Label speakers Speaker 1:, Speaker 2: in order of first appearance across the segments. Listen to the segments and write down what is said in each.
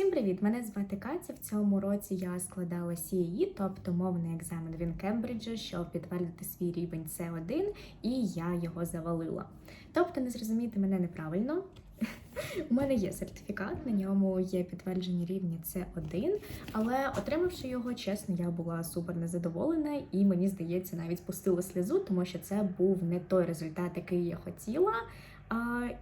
Speaker 1: Всім привіт! Мене звати Катя. В цьому році я складала CAE, тобто мовний екзамен в Кембриджі, щоб підтвердити свій рівень C1, і я його завалила. Тобто, не зрозумійте мене неправильно. У мене є сертифікат, на ньому є підтвердження рівня C1, але отримавши його, чесно, я була супер незадоволена, і мені здається, навіть спустила сльозу, тому що це був не той результат, який я хотіла.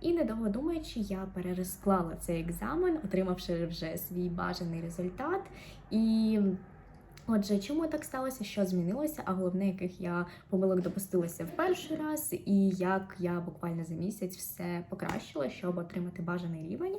Speaker 1: І недовго думаючи, я перерозклала цей екзамен, отримавши вже свій бажаний результат. І отже, чому так сталося, що змінилося, а головне, яких я помилок допустилася в перший раз, і як я буквально за місяць все покращила, щоб отримати бажаний рівень.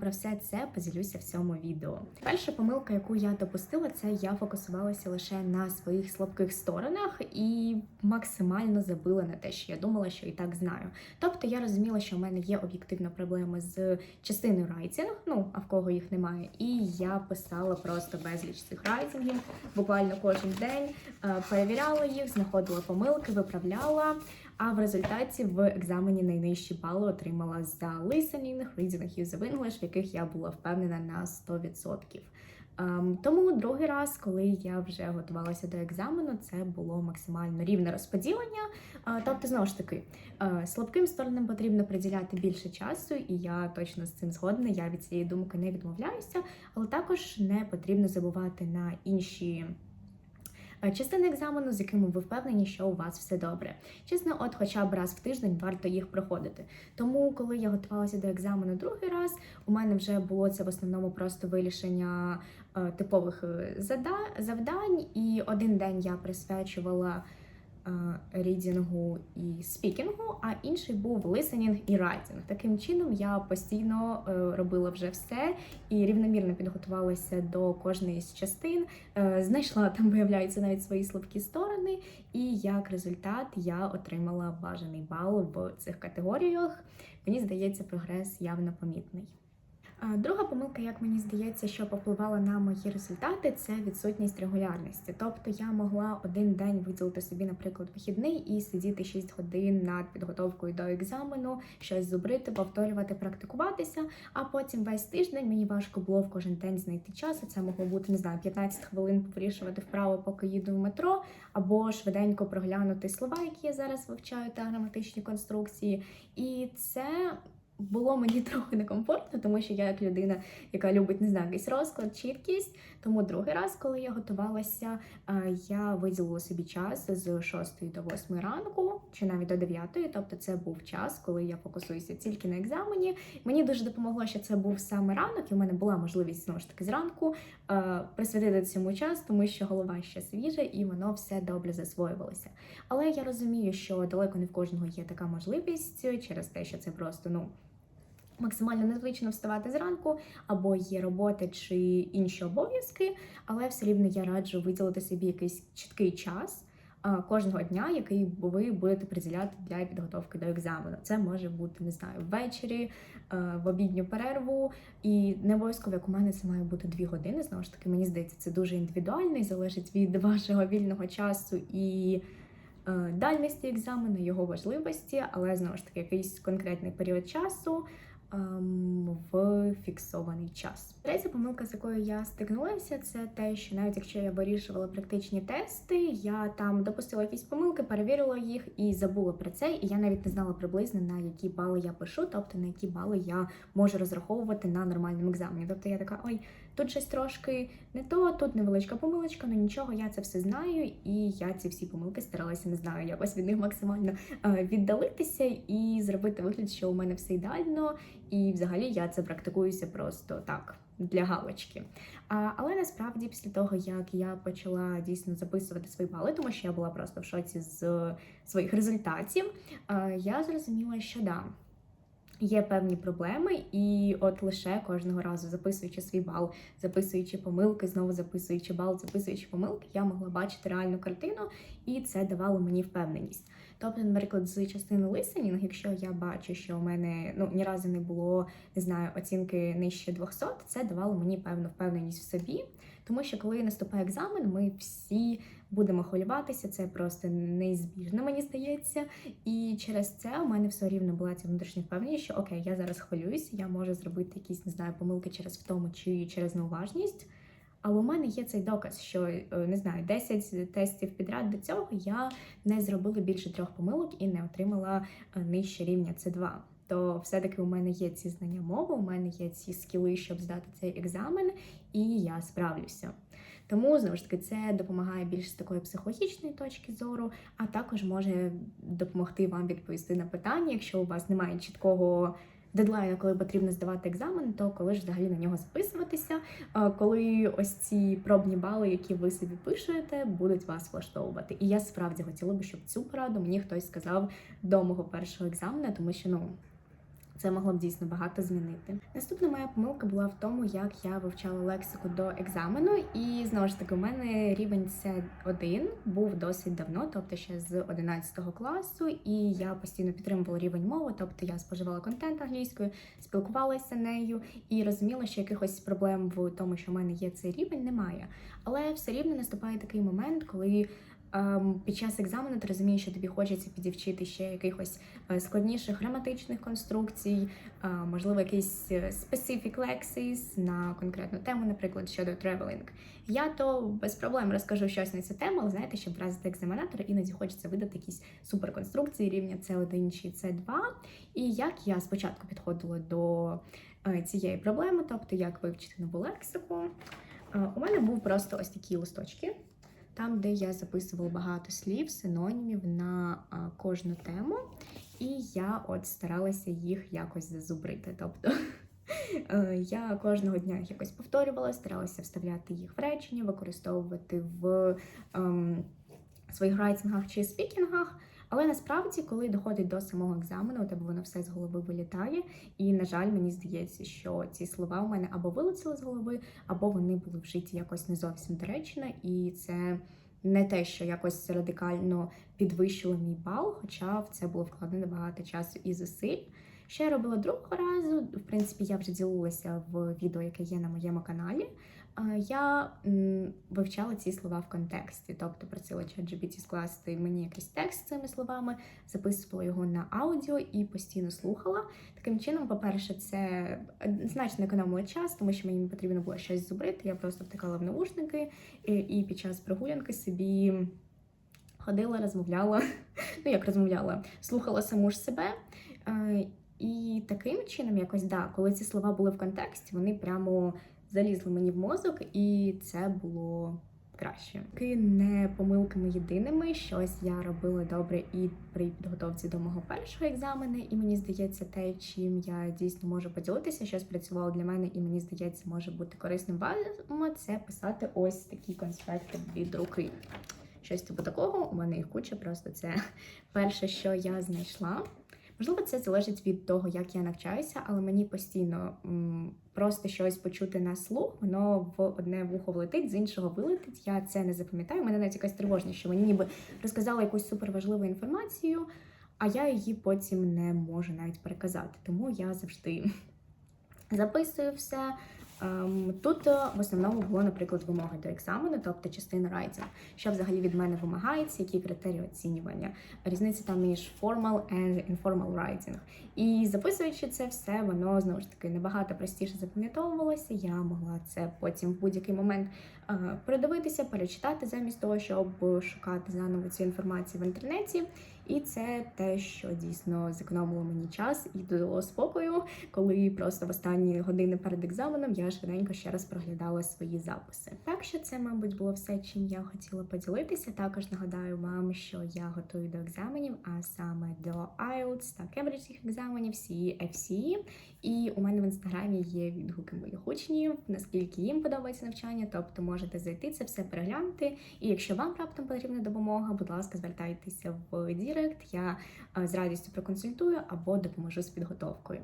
Speaker 1: Про все це поділюся в цьому відео. Перша помилка, яку я допустила, це я фокусувалася лише на своїх слабких сторонах і максимально забила на те, що я думала, що і так знаю. Тобто я розуміла, що в мене є об'єктивно проблеми з частиною райтинг, ну а в кого їх немає. І я писала просто безліч цих райтингів, буквально кожен день е, перевіряла їх, знаходила помилки, виправляла. А в результаті в екзамені найнижчі бали отримала за listening, reasoning, use of English, в яких я була впевнена на 100%. Ем, тому другий раз, коли я вже готувалася до екзамену, це було максимально рівне розподілення. Е, тобто, знову ж таки, е, слабким сторонам потрібно приділяти більше часу, і я точно з цим згодна. Я від цієї думки не відмовляюся, але також не потрібно забувати на інші. Е, Частини екзамену, з якими ви впевнені, що у вас все добре. Чесно, от хоча б раз в тиждень варто їх проходити. Тому, коли я готувалася до екзамену другий раз, у мене вже було це в основному просто вирішення е, типових е, завдань, і один день я присвячувала рідінгу і спікінгу, а інший був listening і writing. Таким чином я постійно е, робила вже все і рівномірно підготувалася до кожної з частин. Е, Знайшла там, виявляється, навіть свої слабкі сторони, і як результат я отримала бажаний бал в цих категоріях. Мені здається, прогрес явно помітний. Друга помилка, як мені здається, що повпливала на мої результати, це відсутність регулярності. Тобто я могла один день виділити собі, наприклад, вихідний і сидіти 6 годин над підготовкою до екзамену, щось зубрити, повторювати, практикуватися. А потім весь тиждень мені важко було в кожен день знайти час. Це могло бути не знаю, 15 хвилин повирішувати вправо, поки їду в метро, або швиденько проглянути слова, які я зараз вивчаю, та граматичні конструкції. І це було мені трохи некомфортно, тому що я як людина, яка любить не знаю, якийсь розклад, чіткість. Тому другий раз, коли я готувалася, е, я виділила собі час з 6 до 8 ранку, чи навіть до 9, тобто це був час, коли я фокусуюся тільки на екзамені. Мені дуже допомогло, що це був саме ранок, і в мене була можливість знову ж таки зранку е, присвятити цьому час, тому що голова ще свіжа і воно все добре засвоювалося. Але я розумію, що далеко не в кожного є така можливість через те, що це просто ну. Максимально незвично вставати зранку, або є робота чи інші обов'язки, але все рівно я раджу виділити собі якийсь чіткий час кожного дня, який ви будете приділяти для підготовки до екзамену. Це може бути, не знаю, ввечері, в обідню перерву, і не обов'язково, як у мене, це має бути дві години. Знову ж таки, мені здається, це дуже індивідуально і залежить від вашого вільного часу і. Дальності екзамену, його важливості, але знову ж таки якийсь конкретний період часу в фіксований час. Третя помилка, з якою я стикнулася, це те, що навіть якщо я вирішувала практичні тести, я там допустила якісь помилки, перевірила їх і забула про це. І я навіть не знала приблизно на які бали я пишу, тобто на які бали я можу розраховувати на нормальному екзамені. Тобто я така, ой, тут щось трошки не то, тут невеличка помилочка, ну нічого, я це все знаю, і я ці всі помилки старалася, не знаю, якось від них максимально е, віддалитися і зробити вигляд, що у мене все ідеально, і взагалі я це практикуюся просто так. Для галочки. А, але насправді, після того, як я почала дійсно записувати свої бали, тому що я була просто в шоці з своїх результатів, а, я зрозуміла, що да, є певні проблеми, і от лише кожного разу записуючи свій бал, записуючи помилки, знову записуючи бал, записуючи помилки, я могла бачити реальну картину, і це давало мені впевненість. Тобто, наприклад, з частини listening, якщо я бачу, що у мене ну ні разу не було не знаю оцінки нижче 200, це давало мені певну впевненість в собі. Тому що коли наступає екзамен, ми всі будемо хвилюватися, це просто неізбіжно, мені здається. І через це у мене все рівно була ця внутрішня впевненість, що окей, я зараз хвилююсь, я можу зробити якісь не знаю помилки через втому чи через неуважність. Але у мене є цей доказ, що е, не знаю, 10 тестів підряд до цього я не зробила більше трьох помилок і не отримала е, нижче рівня С2. То все-таки у мене є ці знання мови, у мене є ці скіли, щоб здати цей екзамен, і я справлюся. Тому знову ж таки це допомагає більш з такої психологічної точки зору, а також може допомогти вам відповісти на питання, якщо у вас немає чіткого дедлайну, коли потрібно здавати екзамен, то коли ж взагалі на нього записуватися, коли ось ці пробні бали, які ви собі пишете, будуть вас влаштовувати. І я справді хотіла би, щоб цю пораду мені хтось сказав до мого першого екзамену, тому що ну. Це могло б дійсно багато змінити. Наступна моя помилка була в тому, як я вивчала лексику до екзамену, і знову ж таки, у мене рівень С1 був досить давно, тобто ще з 11 класу, і я постійно підтримувала рівень мови, тобто я споживала контент англійською, спілкувалася нею і розуміла, що якихось проблем в тому, що в мене є цей рівень, немає. Але все рівно наступає такий момент, коли під час екзамену ти розумієш, що тобі хочеться підівчити ще якихось е, складніших граматичних конструкцій, е, можливо, якийсь е, specific lexis на конкретну тему, наприклад, щодо traveling. Я то без проблем розкажу щось на цю тему, але знаєте, щоб вразити екзаменатора, іноді хочеться видати якісь суперконструкції рівня С1 чи С2. І як я спочатку підходила до цієї проблеми, тобто як вивчити нову лексику, у мене був просто ось такі листочки там, де я записувала багато слів, синонімів на кожну тему, і я от старалася їх якось зазубрити. Тобто е, я кожного дня їх якось повторювала, старалася вставляти їх в речення, використовувати в ем, своїх райтингах чи спікінгах. Але насправді, коли доходить до самого екзамену, у тебе воно все з голови вилітає. І, на жаль, мені здається, що ці слова у мене або вилетіли з голови, або вони були вжиті якось не зовсім доречно, і це. Не те, що якось радикально підвищило мій бал, хоча в це було вкладено багато часу і зусиль. Що я робила другого разу, в принципі, я вже ділилася в відео, яке є на моєму каналі я вивчала ці слова в контексті, тобто просила ChatGPT скласти мені якийсь текст з цими словами, записувала його на аудіо і постійно слухала. Таким чином, по-перше, це е, значно економило час, тому що мені потрібно було щось зубрити. Я просто втикала в наушники і під час прогулянки собі ходила, розмовляла. Ну, як розмовляла, слухала саму ж себе. І таким чином, якось да, коли ці слова були в контексті, вони прямо залізли мені в мозок, і це було краще. Таки не помилками єдиними. Щось я робила добре і при підготовці до мого першого екзамену, і мені здається, те, чим я дійсно можу поділитися, що спрацювало для мене, і мені здається, може бути корисним вам, це писати ось такі конспекти від руки. Щось типу такого, у мене їх куча, просто це перше, що я знайшла. Можливо, це залежить від того, як я навчаюся, але мені постійно м, просто щось почути на слух, воно в одне вухо влетить, з іншого вилетить. Я це не запам'ятаю. Мене навіть якась тривожність, що мені ніби розказала якусь суперважливу інформацію, а я її потім не можу навіть переказати. Тому я завжди записую все. Ем, тут е, в основному було, наприклад, вимоги до екзамену, тобто частина райтинг, що взагалі від мене вимагається, які критерії оцінювання, різниця там між formal and informal writing. І записуючи це все, воно знову ж таки набагато простіше запам'ятовувалося. Я могла це потім в будь-який момент е, передивитися, перечитати замість того, щоб шукати заново цю інформацію в інтернеті. І це те, що дійсно зекономило мені час і додало спокою, коли просто в останні години перед екзаменом я швиденько ще раз проглядала свої записи. Так що це, мабуть, було все, чим я хотіла поділитися. Також нагадаю вам, що я готую до екзаменів, а саме до IELTS та кембриджських екзаменів, CFCE. І у мене в інстаграмі є відгуки моїх учнів, наскільки їм подобається навчання, тобто можете зайти це все переглянути. І якщо вам раптом потрібна допомога, будь ласка, звертайтеся в Дірект. Я з радістю проконсультую або допоможу з підготовкою.